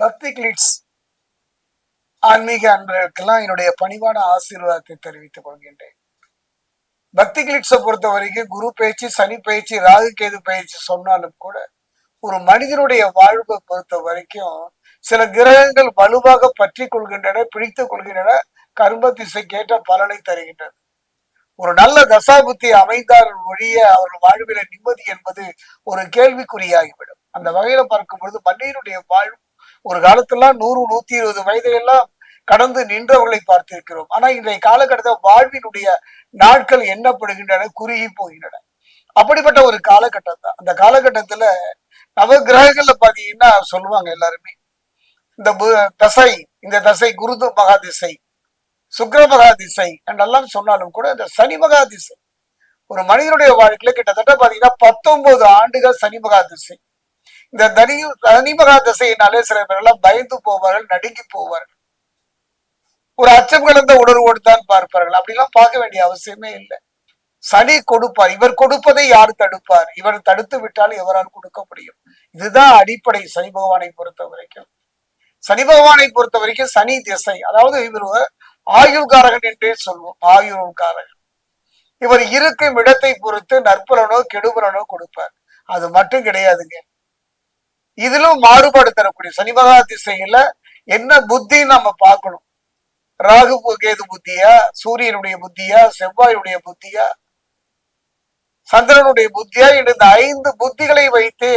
பக்தி கிளிட்ஸ் ஆன்மீக அன்பர்களுக்கெல்லாம் என்னுடைய பணிவான ஆசீர்வாதத்தை தெரிவித்துக் கொள்கின்றேன். பக்தி கிளிட்ஸை பொறுத்த வரைக்கும் குரு பயிற்சி சனி பயிற்சி ராகு கேது பயிற்சி சொன்னாலும் கூட ஒரு மனிதனுடைய வாழ்வை பொறுத்த வரைக்கும் சில கிரகங்கள் வலுவாக பற்றி கொள்கின்றன பிடித்துக் கொள்கின்றன கர்ம திசைக்கேற்ற பலனை தருகின்றது. ஒரு நல்ல தசாபுத்தி அமைந்தார் ஒழிய அவர்கள் வாழ்வில நிம்மதி என்பது ஒரு கேள்விக்குறியாகிவிடும். அந்த வகையில பார்க்கும் பொழுது மன்னியனுடைய வாழ்வு ஒரு காலத்துல நூறு நூத்தி இருபது வயதையெல்லாம் கடந்து நின்றவர்களை பார்த்திருக்கிறோம். ஆனா இன்றைய காலகட்டத்தில் வாழ்வினுடைய நாட்கள் எண்ணப்படுகின்றன குறுகி போகின்றன. அப்படிப்பட்ட ஒரு காலகட்டம் தான் அந்த காலகட்டத்துல நவ கிரகங்கள்ல பாத்தீங்கன்னா சொல்லுவாங்க எல்லாருமே? இந்த தசை இந்த தசை குருது மகா திசை சுக்கிர மகா திசை என்றெல்லாம் சொன்னாலும் கூட இந்த சனி மகா திசை ஒரு மனிதனுடைய வாழ்க்கையில கிட்டத்தட்ட பாத்தீங்கன்னா பத்தொன்பது ஆண்டுகள் சனி மகா திசை இந்த தனி தனிமகா திசையினாலே சில பேரெல்லாம் பயந்து போவார்கள் நடுங்கி போவார்கள். ஒரு அச்சம் கலந்த உணர்வோடு தான் பார்ப்பார்கள். அப்படிலாம் பார்க்க வேண்டிய அவசியமே இல்லை. சனி கொடுப்பார். இவர் கொடுப்பதை யார் தடுப்பார்? இவர் தடுத்து விட்டால் எவரால் கொடுக்க முடியும்? இதுதான் அடிப்படை சனி பகவானை பொறுத்த வரைக்கும். சனி பகவானை பொறுத்த வரைக்கும் சனி திசை. அதாவது இவர் ஆயுள் காரகன் என்றே சொல்வோம். ஆயுள்காரகன். இவர் இருக்கும் இடத்தை பொறுத்து நற்பலனோ கெடுபலனோ கொடுப்பார். அது மட்டும் கிடையாதுங்க. இதிலும் மாறுபாடு தரக்கூடிய சனி மகா திசையில என்ன புத்தி நம்ம பார்க்கணும்? ராகு கேது புத்தியா? சூரியனுடைய புத்தியா? செவ்வாயுடைய புத்தியா? சந்திரனுடைய புத்தியா? என்று இந்த ஐந்து புத்திகளை வைத்து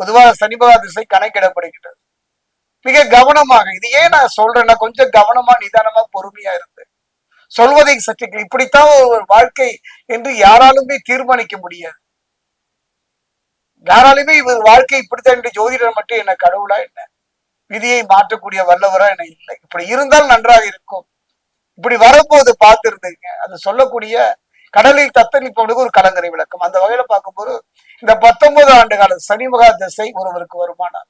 பொதுவாக சனி மகா திசை கணக்கிடப்படுகிறது மிக கவனமாக இது ஏன் நான் சொல்றேன்னா கொஞ்சம் கவனமா நிதானமா பொறுமையா இருந்து. சொல்வதை சற்று இப்படித்தான் ஒரு வாழ்க்கை என்று யாராலுமே தீர்மானிக்க முடியாது. யாராலுமே இவர் வாழ்க்கை இப்படித்தான் என்று ஜோதிடர் மட்டும் என்ன கடவுளா என்ன? விதியை மாற்றக்கூடிய வல்லவரா என்ன? இல்லை. இப்படி இருந்தால் நன்றாக இருக்கும். இப்படி வரும்போது பார்த்திருந்தீங்க. அது சொல்லக்கூடிய கடலில் தத்தளிப்பவனுக்கு ஒரு கலங்கரை விளக்கம். அந்த வகையில பார்க்கும்போது இந்த பத்தொன்பது ஆண்டு கால சனி மகா திசை ஒருவருக்கு வருமானம்.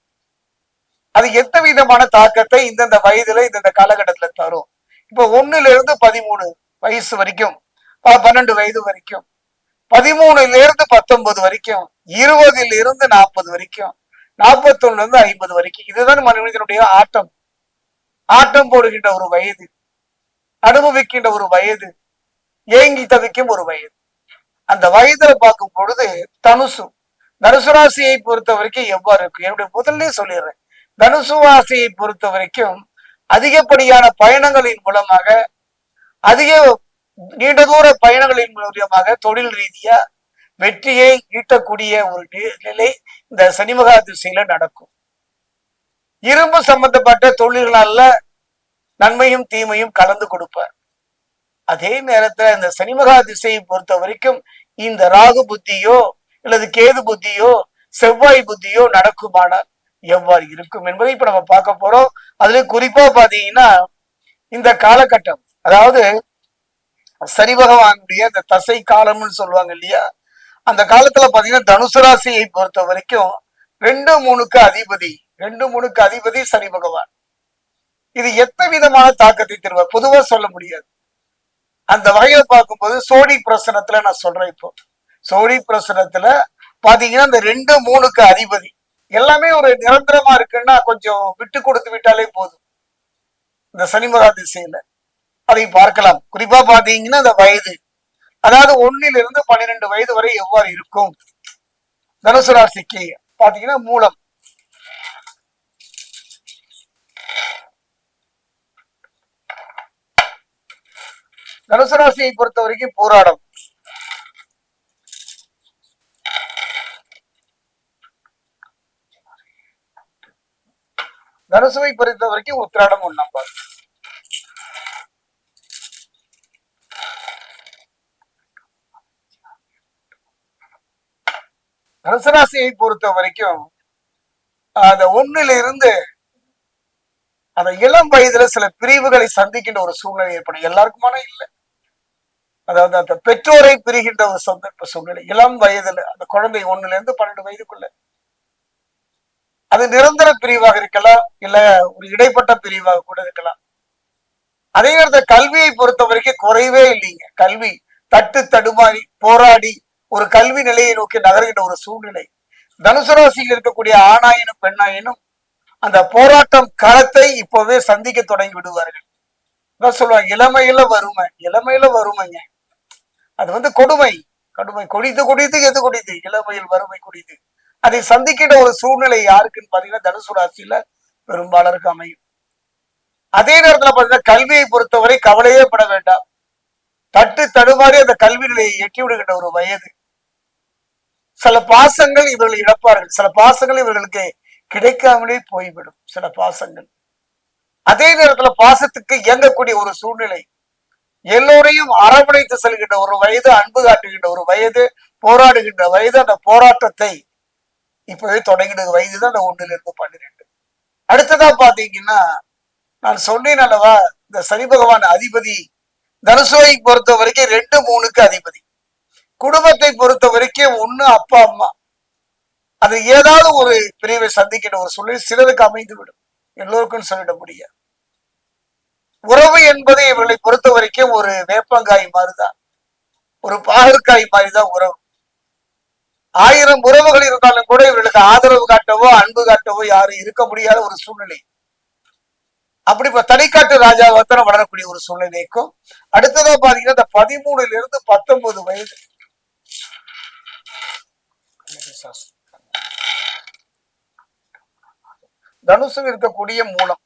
அது எந்த விதமான தாக்கத்தை இந்தந்த வயதுல இந்தந்த காலகட்டத்துல தரும்? இப்போ ஒண்ணுல இருந்து பதிமூணு வயசு வரைக்கும் பன்னெண்டு வயது வரைக்கும் பதிமூணுல இருந்து பத்தொன்பது வரைக்கும் இருபதுல இருந்து நாற்பது வரைக்கும் நாற்பத்தொன்னுல இருந்து ஐம்பது வரைக்கும். இதுதான் மனிதனுடைய ஆட்டம். ஆட்டம் போடுகின்ற ஒரு வயது. அனுபவிக்கின்ற ஒரு வயது. ஏங்கி தவிக்கும் ஒரு வயது. அந்த வயதுல பார்க்கும் பொழுது தனுசு. தனுசு ராசியை பொறுத்த வரைக்கும் எவ்வாறு இருக்கு? என்னுடைய முதல்ல சொல்லிடுறேன். தனுசு ராசியை பொறுத்த வரைக்கும் அதிகப்படியான பயணங்களின் மூலமாக அதிக நீண்ட தூர பயணங்களின் மூலியமாக தொழில் ரீதியா வெற்றியை ஈட்டக்கூடிய ஒரு நிலை இந்த சனிமகா திசையில நடக்கும். இரும்பு சம்பந்தப்பட்ட தொழில்களால நன்மையும் தீமையும் கலந்து கொடுப்பார். அதே நேரத்துல இந்த சனிமகா திசையை பொறுத்த வரைக்கும் இந்த ராகு புத்தியோ அல்லது கேது புத்தியோ செவ்வாய் புத்தியோ நடக்குமானால் எவ்வாறு இருக்கும் என்பதை இப்ப நம்ம பார்க்க போறோம். அதுல குறிப்பா பாத்தீங்கன்னா இந்த காலகட்டம் அதாவது சனி பகவானுடைய இந்த தசை காலம்னு சொல்லுவாங்க இல்லையா? அந்த காலத்துல பாத்தீங்கன்னா தனுசு ராசியை பொறுத்த வரைக்கும் ரெண்டு மூணுக்கு அதிபதி ரெண்டு மூணுக்கு அதிபதி சனி பகவான் இது எத்த விதமான தாக்கத்தை தருவார்? பொதுவா சொல்ல முடியாது. அந்த வகையில பார்க்கும்போது சோடி பிரசனத்துல நான் சொல்றேன் இப்போ. சோடி பிரசனத்துல பாத்தீங்கன்னா இந்த ரெண்டு மூணுக்கு அதிபதி. எல்லாமே ஒரு நிரந்தரமா இருக்குன்னா கொஞ்சம் விட்டு கொடுத்து விட்டாலே போதும். இந்த சனிமகா திசையில. அதை பார்க்கலாம். குறிப்பா பாத்தீங்கன்னா அந்த வயது. அதாவது ஒன்னிலிருந்து இருந்து பன்னிரெண்டு வயது வரை எவ்வாறு இருக்கும்? தனுசு ராசிக்கு பாத்தீங்கன்னா மூலம். தனுசு ராசியை பொறுத்த வரைக்கும் போராடம். தனுசுவை பொறுத்த வரைக்கும் உத்திராடம் ஒண்ணாம் பாரு தனுசராசியை பொறுத்த வரைக்கும் அந்த ஒண்ணுல இருந்து அந்த இளம் வயதுல சில பிரிவுகளை சந்திக்கின்ற ஒரு சூழ்நிலை ஏற்படும். எல்லாருக்குமான இல்லை. அதாவது அந்த பெற்றோரை பிரிகின்ற ஒரு சந்தர்ப்ப சூழ்நிலை. இளம் வயதுல அந்த குழந்தை ஒண்ணுல இருந்து பன்னெண்டு வயதுக்குள்ள. அது நிரந்தர பிரிவாக இருக்கலாம் இல்ல ஒரு இடைப்பட்ட பிரிவாக கூட இருக்கலாம். அதே நேரத்தில் கல்வியை பொறுத்த வரைக்கும் குறைவே இல்லைங்க. கல்வி தட்டு தடுமாறி போராடி ஒரு கல்வி நிலையை நோக்கி நகர்கின்ற ஒரு சூழ்நிலை. தனுசு ராசியில் இருக்கக்கூடிய ஆணாயினும் பெண்ணாயினும் அந்த போராட்டம் களத்தை இப்போவே சந்திக்க தொடங்கி விடுவார்கள். என்ன சொல்லுவாங்க? இளமையில வறுமை இளமையில வறுமைங்க. அது வந்து கொடுமை. கடுமை கொடிது கொடிது எது கொடிது? இளமையில் வறுமை கொடிது. அதை சந்திக்கின்ற ஒரு சூழ்நிலை யாருக்குன்னு பாத்தீங்கன்னா தனுசு ராசியில பெரும்பாலருக்கு அமையும். அதே நேரத்துல பாத்தீங்கன்னா கல்வியை பொறுத்தவரை கவலையே பட வேண்டாம். தட்டு தடுமாறி அந்த கல்வி நிலையை எட்டி விடுகின்ற ஒரு வயது. சில பாசங்கள் இவர்கள் இழப்பார்கள். சில பாசங்கள் இவர்களுக்கு கிடைக்காமலே போய்விடும். சில பாசங்கள். அதே நேரத்துல பாசத்துக்கு இயங்கக்கூடிய ஒரு சூழ்நிலை. எல்லோரையும் அரவணைத்து செல்கின்ற ஒரு வயது அன்பு காட்டுகின்ற ஒரு வயது போராடுகின்ற வயது அந்த போராட்டத்தை இப்பவே தொடங்கின வயது தான் அந்த ஒன்றுல இருந்து பன்னிரெண்டு. அடுத்ததா பாத்தீங்கன்னா நான் சொன்னேன் அல்லவா இந்த சனி பகவான் அதிபதி தனுசுவை பொறுத்த வரைக்கும் ரெண்டு மூணுக்கு அதிபதி. குடும்பத்தை பொறுத்த வரைக்கும் ஒண்ணு அப்பா அம்மா. அது ஏதாவது ஒரு பிரிவை சந்திக்கின்ற ஒரு சூழ்நிலை சிலருக்கு அமைந்து விடும் எல்லோருக்கும் சொல்லிட முடியாது. உறவு என்பது இவர்களை பொறுத்த வரைக்கும் ஒரு வேப்பங்காய் மாதிரிதான். ஒரு பாகற்காய் மாதிரிதான் உறவு. ஆயிரம் உறவுகள் இருந்தாலும் கூட இவர்களுக்கு ஆதரவு காட்டவோ அன்பு காட்டவோ யாரும் இருக்க முடியாத ஒரு சூழ்நிலை. அப்படி இப்ப தனிக்காட்டு ராஜாவத்தனை வளரக்கூடிய ஒரு சூழ்நிலைக்கும் அடுத்ததா பாத்தீங்கன்னா இந்த பதிமூணுல இருந்து பத்தொன்பது வயது தனுசு இருக்கக்கூடிய மூலம்.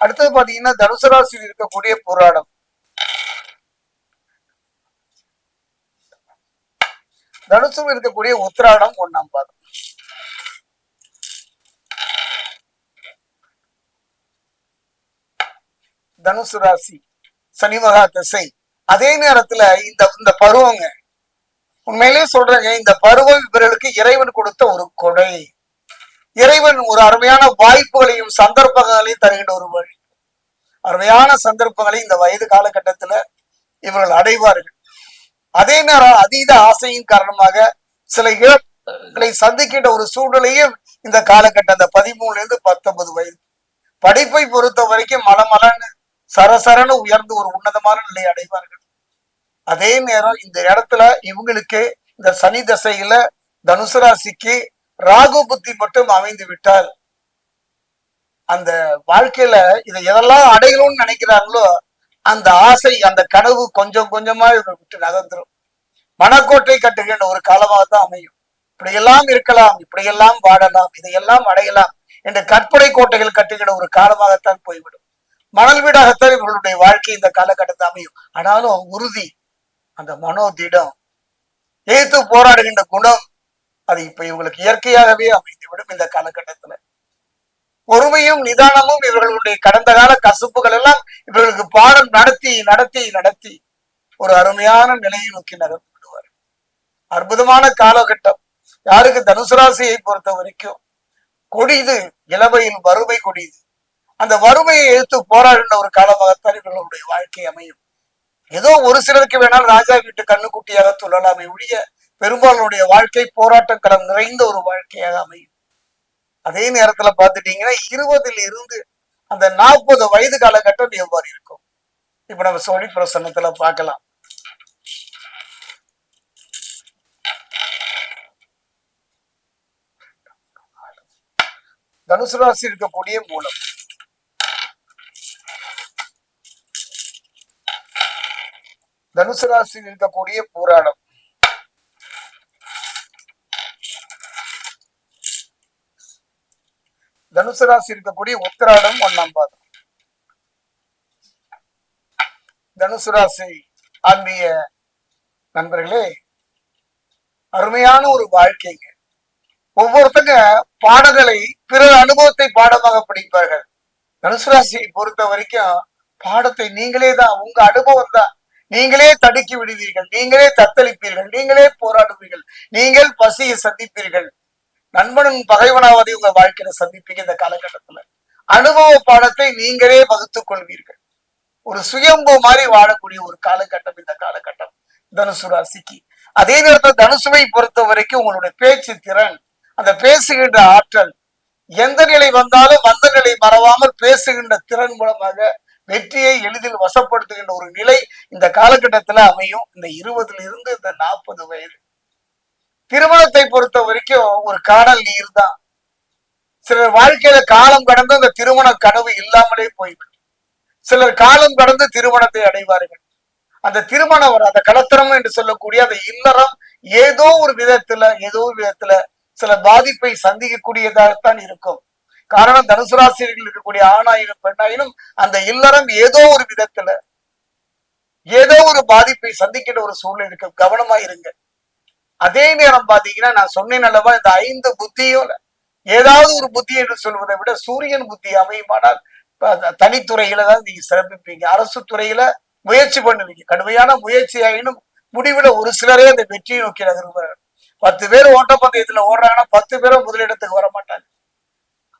அடுத்தது பாத்தீங்கன்னா தனுசு ராசியில் இருக்கக்கூடிய புராணம். தனுசு இருக்கக்கூடிய உத்திராடம் ஒன்னாம் பாதம். தனுசு ராசி சனி மகா திசை. அதே நேரத்துல இந்த இந்த பருவங்க உண்மையிலேயே சொல்றேங்க இந்த பருவ இவர்களுக்கு இறைவன் கொடுத்த ஒரு கொடை. இறைவன் ஒரு அருமையான வாய்ப்புகளையும் சந்தர்ப்பங்களையும் தருகின்ற ஒரு வழி. அருமையான சந்தர்ப்பங்களை இந்த வயது காலகட்டத்துல இவர்கள் அடைவார்கள். அதே நேரம் அதீத ஆசையின் காரணமாக சில இழப்புகளை சந்திக்கின்ற ஒரு சூழ்நிலையும் இந்த காலகட்டம் அந்த பதிமூணுல இருந்து பத்தொன்பது வயது. படிப்பை பொறுத்த வரைக்கும் மலமலன்னு சரசரன்னு உயர்ந்து ஒரு உன்னதமான நிலை அடைவார்கள். அதே நேரம் இந்த இடத்துல இவங்களுக்கு இந்த சனி தசையில தனுசு ராசிக்கு ராகு புத்தி மட்டும் அமைந்து விட்டால் அந்த வாழ்க்கையில இதை எதெல்லாம் அடையணும்னு நினைக்கிறாங்களோ அந்த ஆசை அந்த கனவு கொஞ்சம் கொஞ்சமா இவங்க விட்டு நகர்ந்துரும். மனக்கோட்டை கட்டுகின்ற ஒரு காலமாக தான் அமையும். இப்படியெல்லாம் இருக்கலாம் இப்படியெல்லாம் வாடலாம் இதையெல்லாம் அடையலாம் என்ற கற்பனை கோட்டைகள் கட்டுகின்ற ஒரு காலமாகத்தான் போய்விடும். மணல் வீடாகத்தான் இவர்களுடைய வாழ்க்கை இந்த காலகட்டத்தை அமையும். ஆனாலும் உறுதி அந்த மனோதிடம் எதிர்த்து போராடுகின்ற குணம் அது இப்ப இவங்களுக்கு இயற்கையாகவே அமைந்துவிடும் இந்த காலகட்டத்துல. பொறுமையும் நிதானமும் இவர்களுடைய கடந்த கால கசுப்புகள் எல்லாம் இவர்களுக்கு பாடம் நடத்தி நடத்தி நடத்தி ஒரு அருமையான நிலையை நோக்கி நகர்ந்து விடுவார். அற்புதமான காலகட்டம். யாருக்கு தனுசு ராசியை பொறுத்த வரைக்கும் கொடிது இளவையில் வறுமை கொடிது. அந்த வறுமையை எடுத்து போராடின ஒரு காலமாகத்தான் இவர்களுடைய வாழ்க்கை அமையும். ஏதோ ஒரு சிலருக்கு வேணால் ராஜா வீட்டு கண்ணுக்குட்டியாக சொல்லலாமே ஒழிய பெரும்பாலுடைய வாழ்க்கை போராட்டம் களம் நிறைந்த ஒரு வாழ்க்கையாக அமையும். அதே நேரத்துல பாத்துட்டீங்கன்னா இருபதுல இருந்து அந்த நாற்பது வயது காலகட்டம் எவ்வாறு இருக்கும்? இப்ப நம்ம சோழி பிரசன்னத்துல பார்க்கலாம். தனுசு ராசி இருக்கக்கூடிய மூலம். தனுசு ராசியில் இருக்கக்கூடிய புராணம். தனுசு ராசி இருக்கக்கூடிய உத்திராடம் ஒன்னாம் பாதம். தனுசு ராசி ஆன்மீக நண்பர்களே அருமையான ஒரு வாழ்க்கைங்க. ஒவ்வொருத்தங்க பாடங்களை பிறர் அனுபவத்தை பாடமாக படிப்பார்கள். தனுசு ராசியை பொறுத்த வரைக்கும் பாடத்தை நீங்களே தான் உங்க அனுபவம் தான் நீங்களே தடுக்கி விடுவீர்கள். நீங்களே தத்தளிப்பீர்கள். நீங்களே போராடுவீர்கள். நீங்கள் பசியை சந்திப்பீர்கள். நண்பனும் பகைவனாவதை உங்க வாழ்க்கையில சந்திப்பீங்க இந்த காலகட்டத்துல. அனுபவ பாடத்தை நீங்களே வகுத்துக் கொள்வீர்கள். ஒரு சுயம்பு மாதிரி வாழக்கூடிய ஒரு காலகட்டம் இந்த காலகட்டம். தனுசு ராசிக்கு அதே நேரத்தில் தனுசுவை பொறுத்த வரைக்கும் உங்களுடைய பேச்சு திறன் அந்த பேசுகின்ற ஆற்றல் எந்த நிலை வந்தாலும் வந்த நிலை மறவாமல் பேசுகின்ற திறன் மூலமாக வெற்றியை எளிதில் வசப்படுத்துகின்ற ஒரு நிலை இந்த காலகட்டத்துல அமையும். இந்த இருபதுல இருந்து இந்த நாற்பது வயது. திருமணத்தை பொறுத்த வரைக்கும் ஒரு காணல் நீர் தான் சிலர் வாழ்க்கையில காலம் கடந்து அந்த திருமண கனவு இல்லாமலே போய்விடும். சிலர் காலம் கடந்து திருமணத்தை அடைவார்கள். அந்த திருமணம் வர அந்த கலத்திரம் என்று சொல்லக்கூடிய அந்த இல்லறம் ஏதோ ஒரு விதத்துல ஏதோ ஒரு விதத்துல சில பாதிப்பை சந்திக்கக்கூடியதாகத்தான் இருக்கும். காரணம் தனுசு ராசியில் இருக்கக்கூடிய ஆணாயினும் பெண்ணாயினும் அந்த இல்லறம் ஏதோ ஒரு விதத்துல ஏதோ ஒரு பாதிப்பை சந்திக்கின்ற ஒரு சூழ்நிலை இருக்கு. கவனமா இருங்க. அதே நேரம் பாத்தீங்கன்னா நான் சொன்னேன் அல்லவா இந்த ஐந்து புத்தியும் ஏதாவது ஒரு புத்தி என்று சொல்வதை விட சூரியன் புத்தி அமையுமானால் தனித்துறையில தான் நீங்க சிறப்பிப்பீங்க. அரசு துறையில முயற்சி பண்ணுவீங்க. கடுமையான முயற்சி ஆயினும் முடிவுல ஒரு சிலரே அந்த வெற்றியை நோக்கி நகர்வார்கள். பத்து பேர் ஓட்டப்பந்தயத்துல ஓடுறாங்கன்னா பத்து பேரும் முதலிடத்துக்கு வர மாட்டாங்க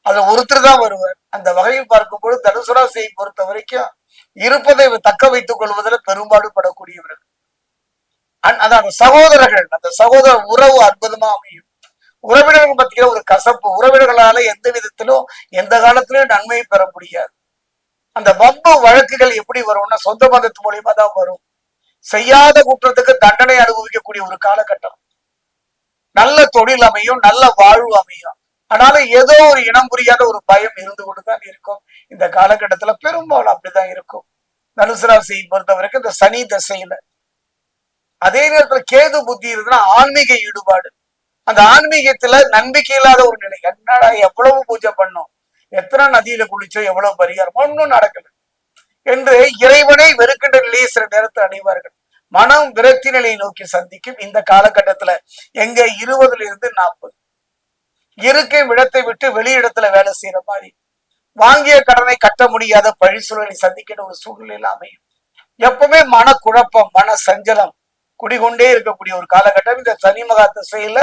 அதுல ஒருத்தர் தான் வருவார். அந்த வகையில் பார்க்கும்போது தனுசு ராசியை பொறுத்த வரைக்கும் இருப்பதை தக்க வைத்துக் கொள்வதில் பெரும்பாடு படக்கூடியவர்கள். அந்- அதான் அந்த சகோதரர்கள் அந்த சகோதர உறவு அற்புதமா அமையும். உறவினர்கள் பத்திய ஒரு கசப்பு. உறவினர்களால எந்த விதத்திலும் எந்த காலத்திலும் நன்மையை பெற முடியாது. அந்த வம்பு வழக்குகள் எப்படி வரும்னா சொந்த பந்தத்து மூலியமா தான் வரும். செய்யாத குற்றத்துக்கு தண்டனை அனுபவிக்கக்கூடிய ஒரு காலகட்டம். நல்ல தொழில் அமையும் நல்ல வாழ்வு அமையும். ஆனாலும் ஏதோ ஒரு இனம் புரியாத ஒரு பயம் இருந்து கொண்டுதான் இருக்கும். இந்த காலகட்டத்துல பெரும்பாலும் அப்படிதான் இருக்கும். தனுசு ராசியை பொறுத்த வரைக்கும் இந்த சனி தசையில. அதே நேரத்துல கேது புத்தி இருந்ததுன்னா ஆன்மீக ஈடுபாடு. அந்த ஆன்மீகத்துல நம்பிக்கை இல்லாத ஒரு நிலை. என்னடா எவ்வளவு பூஜை பண்ணோம்? எத்தனை நதியில குளிச்சோ எவ்வளவு பரிகாரம்? ஒன்றும் நடக்கல. என்று இறைவனை வெறுக்கின்ற நிலையை சில நேரத்தில் அடைவார்கள் மனம் விரக்தி நிலையை நோக்கி சந்திக்கும் இந்த காலகட்டத்துல எங்க இருபதுல இருந்து நாற்பது. இருக்கை இடத்தை விட்டு வெளியிடத்துல வேலை செய்யற மாதிரி. வாங்கிய கடனை கட்ட முடியாத பழி சூழலை சந்திக்கிற ஒரு சூழ்நிலையில அமையும். எப்பவுமே மனக்குழப்பம் மன சஞ்சலம் குடிகொண்டே இருக்கக்கூடிய ஒரு காலகட்டம் இந்த சனி மகா திசையில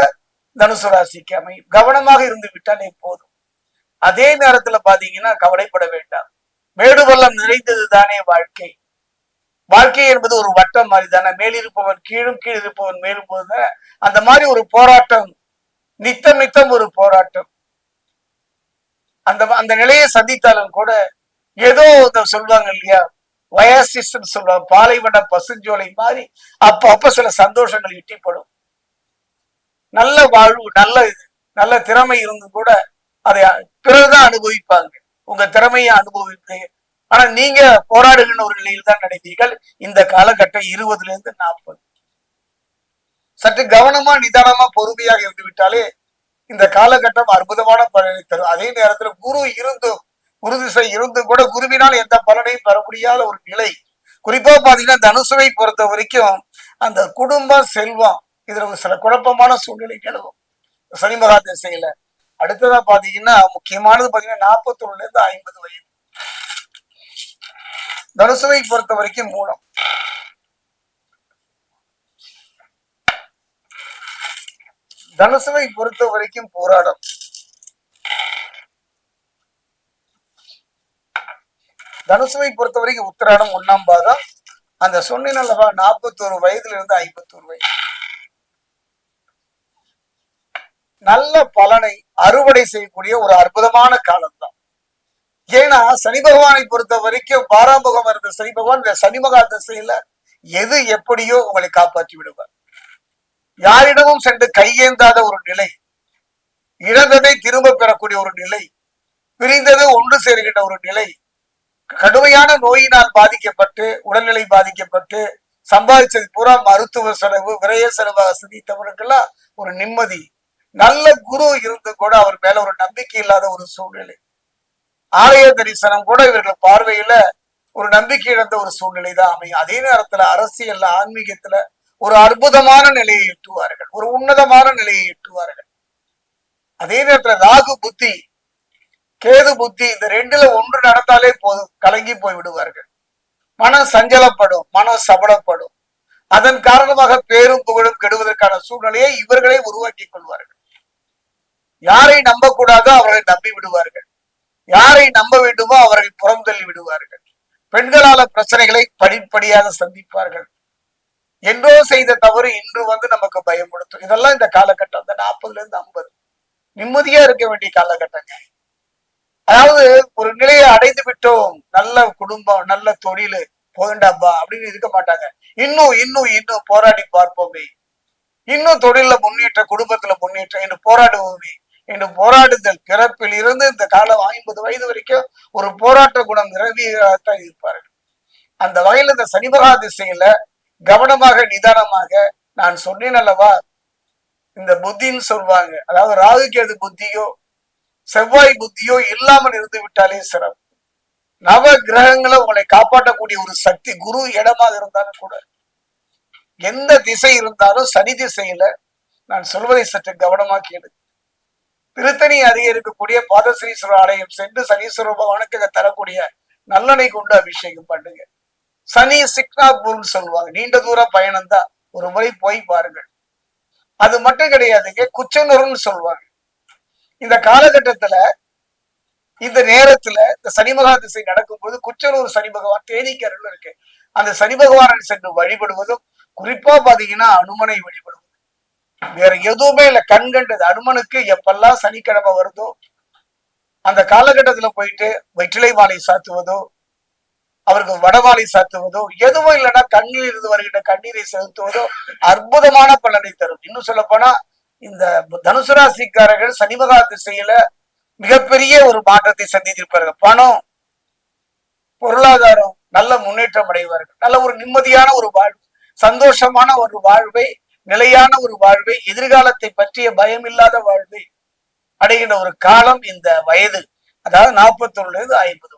தனுசு ராசிக்கு அமையும். கவனமாக இருந்து விட்டாலே போதும். அதே நேரத்துல பாத்தீங்கன்னா கவலைப்பட வேண்டாம். மேடு பள்ளம் நிறைந்தது தானே வாழ்க்கை. வாழ்க்கை என்பது ஒரு வட்டம் மாதிரி தானே. மேலிருப்பவன் கீழும் கீழ் இருப்பவன் மேலும் போது அந்த மாதிரி ஒரு போராட்டம் நித்தம் நித்தம் ஒரு போராட்டம். அந்த அந்த நிலையை சந்தித்தாலும் கூட ஏதோ சொல்லுவாங்க இல்லையா? வயாசிஸ் சொல்லுவாங்க. பாலைவன பசுஞ்சோலை மாதிரி அப்ப அப்ப சில சந்தோஷங்கள் எட்டிப்படும். நல்ல வாழ்வு நல்ல இது நல்ல திறமை இருந்தும் கூட அதை பிறகுதான் அனுபவிப்பாங்க. உங்க திறமையை அனுபவிப்பீங்க ஆனா நீங்க போராடுகின்ற ஒரு நிலையில் தான் நடந்தீர்கள் இந்த காலகட்டம் இருபதுல இருந்து நாற்பது. சற்று கவனமா நிதானமா பொறுமையாக இருந்து விட்டாலே இந்த காலகட்டம் அற்புதமான பலனை தரும். அதே நேரத்துல குரு இருந்தும் குரு திசை இருந்தும் கூட குருவினால் எந்த பலனையும் பெற முடியாத ஒரு நிலை. குறிப்பா பாத்தீங்கன்னா தனுசுவை பொறுத்த வரைக்கும் அந்த குடும்பம் செல்வம் இதுல ஒரு சில குழப்பமான சூழ்நிலை நிலவும். சனி மகா திசையில. அடுத்ததா பாத்தீங்கன்னா முக்கியமானது பாத்தீங்கன்னா நாற்பத்தொன்னுல இருந்து ஐம்பது வயது. தனுசுவை பொறுத்த வரைக்கும் மூலம். தனுசுவை பொறுத்த வரைக்கும் போராடம். தனுசுவை பொறுத்த வரைக்கும் உத்திராடம் ஒன்னாம் பாதம். அந்த சொன்னின் அல்லவா நாற்பத்தோரு வயதுல இருந்து ஐம்பத்தோரு வயது. நல்ல பலனை அறுவடை செய்யக்கூடிய ஒரு அற்புதமான காலம்தான். ஏன்னா சனி பகவானை பொறுத்த வரைக்கும் பாராம்பகம் இருந்த சனி பகவான் இந்த சனி மகா திசையில எது எப்படியோ உங்களை காப்பாற்றி விடுவார். யாரிடமும் சென்று கையேந்தாத ஒரு நிலை இழந்ததை திரும்ப பெறக்கூடிய ஒரு நிலை பிரிந்தது ஒன்று சேர்கின்ற ஒரு நிலை கடுமையான நோயினால் பாதிக்கப்பட்டு உடல்நிலை பாதிக்கப்பட்டு சம்பாதிச்சது பூரா மருத்துவ செலவு விரைய செலவாக சிந்தித்தவர்களுக்கெல்லாம் ஒரு நிம்மதி நல்ல குரு இருந்து கூட அவர் மேல ஒரு நம்பிக்கை இல்லாத ஒரு சூழ்நிலை. ஆலய தரிசனம் கூட இவர்கள் பார்வையில ஒரு நம்பிக்கை இழந்த ஒரு சூழ்நிலை தான் அமையும். அதே நேரத்துல அரசியல்ல ஆன்மீகத்துல ஒரு அற்புதமான நிலையை எட்டுவார்கள். ஒரு உன்னதமான நிலையை எட்டுவார்கள். அதே நேரத்துல ராகு புத்தி கேது புத்தி இந்த ரெண்டுல ஒன்று நடந்தாலே போதும். கலங்கி போய் விடுவார்கள். மனம் சஞ்சலப்படும் மனம் சபலப்படும். அதன் காரணமாக பேரும் புகழும் கெடுவதற்கான சூழ்நிலையை இவர்களே உருவாக்கி கொள்வார்கள். யாரை நம்பக்கூடாதோ அவர்களை நம்பி விடுவார்கள். யாரை நம்ப வேண்டுமோ அவர்கள் புறம் தள்ளி விடுவார்கள். பெண்களால பிரச்சனைகளை படிப்படியாக சந்திப்பார்கள். என்றோ செய்த தவறு இன்று வந்து நமக்கு பயமுடுத்தும் இதெல்லாம் இந்த காலகட்டம் இந்த நாற்பதுல இருந்து ஐம்பது. நிம்மதியா இருக்க வேண்டிய காலகட்டங்க. அதாவது ஒரு நிலையை அடைந்து விட்டோம் நல்ல குடும்பம் நல்ல தொழில் போகண்டாப்பா அப்படின்னு இருக்க மாட்டாங்க. இன்னும் இன்னும் இன்னும் போராடி பார்ப்போமே. இன்னும் தொழில முன்னேற்ற குடும்பத்துல முன்னேற்றம் என்று போராடுவோமே. என்று போராடுதல் பிறப்பில் இருந்து இந்த காலம் ஐம்பது வயது வரைக்கும் ஒரு போராட்ட குணம் நிரம்பியதான் இருப்பார்கள். அந்த வகையில் இந்த சனிமகா திசையில கவனமாக நிதானமாக நான் சொன்னேன் அல்லவா? இந்த புத்தின்னு சொல்வாங்க. அதாவது ராகுகேது புத்தியோ செவ்வாய் புத்தியோ இல்லாமல் இருந்து விட்டாலே சிறப்பு. நவ கிரகங்களை உங்களை காப்பாற்றக்கூடிய ஒரு சக்தி குரு இடமாக இருந்தாலும் கூட எந்த திசை இருந்தாலும் சனி திசையில நான் சொல்வதை சற்று கவனமா கேளு திருத்தணி அருகே இருக்கக்கூடிய பாதசனீஸ்வரர் ஆலயம் சென்று சனீஸ்வர பகவானுக்கு தரக்கூடிய நல்லனை கொண்டு அபிஷேகம் பண்ணுங்க. சனி சிக்னாபூர்னு சொல்லுவாங்க. நீண்ட தூர பயணம் தான் ஒரு முறை போய் பாருங்கள். அது மட்டும் கிடையாதுங்க குச்சனூர்னு சொல்லுவாங்க. இந்த காலகட்டத்துல இந்த நேரத்துல இந்த சனி மகா திசை நடக்கும்போது குச்சனூர் சனி பகவான் தேனீக்கருள் இருக்கு. அந்த சனி பகவானை சென்று வழிபடுவதும் குறிப்பா பாத்தீங்கன்னா அனுமனை வழிபடுவது வேற எதுவுமே இல்ல. கண்கண்டது அனுமனுக்கு எப்பெல்லாம் சனிக்கிழமை வருதோ அந்த காலகட்டத்துல போயிட்டு வெற்றிலை மாலை சாத்துவதோ அவருக்கு வடமாலை சாத்துவதோ எதுவும் இல்லைன்னா கண்ணில் இருந்து வருகின்ற கண்ணீரை செலுத்துவதோ அற்புதமான பலனை தரும். இன்னும் சொல்ல போனா இந்த தனுசு ராசிக்காரர்கள் சனிமகா திசையில மிகப்பெரிய ஒரு மாற்றத்தை சந்தித்திருப்பார்கள். பணம் பொருளாதாரம் நல்ல முன்னேற்றம் அடைவார்கள். நல்ல ஒரு நிம்மதியான ஒரு வாழ்வு சந்தோஷமான ஒரு வாழ்வை நிலையான ஒரு வாழ்வை எதிர்காலத்தை பற்றிய பயம் இல்லாத வாழ்வை அடைகின்ற ஒரு காலம் இந்த வயது. அதாவது நாற்பத்தி இருந்து ஐம்பது